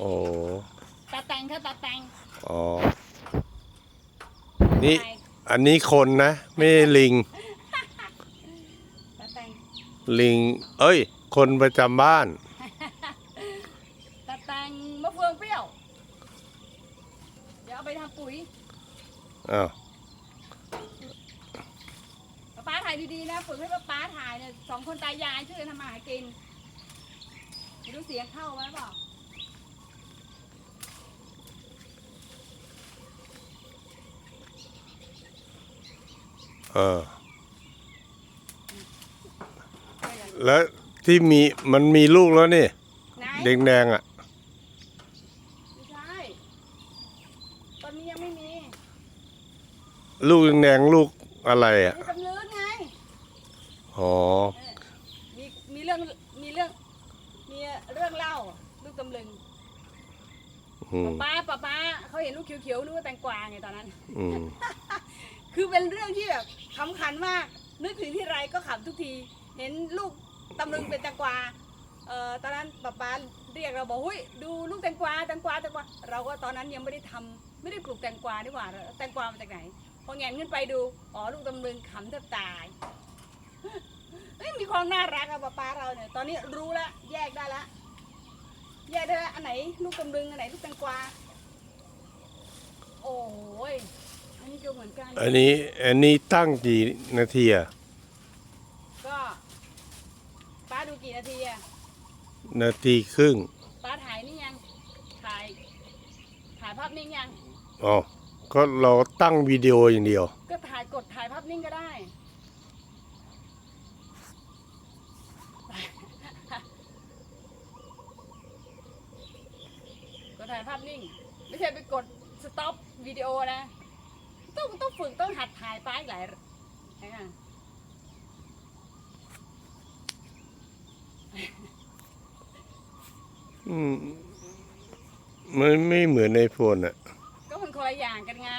โอ้ตาแตงค่ะตาแตงอ๋อ นี่ใช่อันนี้คนนะ ไม่ใช่ลิง ตาแตงลิง เอ้ย คนประจำบ้าน ตาแตงมะเฟืองเปรี้ยว เดี๋ยวเอาไปทำปุ๋ยอ้าวป้าป้าถ่ายดีๆนะฝึกให้ป้าป้าถ่ายเนี่ยสองคนตายายช่วยกันทำมาหากินไม่รู้เสียงเข้าไหมเปล่า เออ แล้วที่มีมันมีลูกแล้วนี่ไหนแดงแดงๆอะ ไม่ใช่ตอนนี้ยังไม่มี ลูกแดงแดงๆลูกอะไรอะมีกำเนิดไง อ๋อเออมีมีเรื่องมีเรื่อง มีเรื่องเล่าลูกตำลึงอืม ป้าป้าป้าเขาเห็นลูกเขียวๆนึกว่าแตงกวาไงตอนนั้น อืม คือเป็นเรื่องที่แบบขำขันมากนึกถึงที่ไรก็ขำทุกที เห็นลูกตำลึงเป็นแตงกวาเอ่อตอนนั้นป้าป้าเรียกเราบอกหุ้ยดูลูกแตงกวาแตงกวาแตงกวาเราก็ตอนนั้นยังไม่ได้ทำไม่ได้ปลูกแตงกวาดีกว่าแตงกวามาจากไหน พอแงนขึ้นไปดูอ๋อลูกตำลึงขำแทบตายเอ้ยมีความน่ารักอะป้าป้าเราเนี่ยตอนนี้รู้แล้วแยกได้แล้วแยกได้แล้วอันไหนลูกตำลึงอันไหนลูกแตงกวาโอ้ย อันนี้ก็เหมือนกัน อันนี้อันนี้ตั้งกี่นาทีอะก็ป้าดูกี่นาทีอะนาทีครึ่งป้าถ่ายนี่ยัง ถ่าย ถ่ายภาพนิ่งยัง อ๋อก็เราตั้งวิดีโออย่างเดียว ก็ถ่ายกดถ่ายภาพนิ่งก็ได้ กดถ่ายภาพนิ่ง ไม่ใช่ไปกดสต็อปวิดีโอนะ ต้องต้องฝึกต้องหัดถ่ายป้าอีกหลายอ่าอืมมันไม่เหมือนในโฟนอะก็มันคนละอย่างกันไง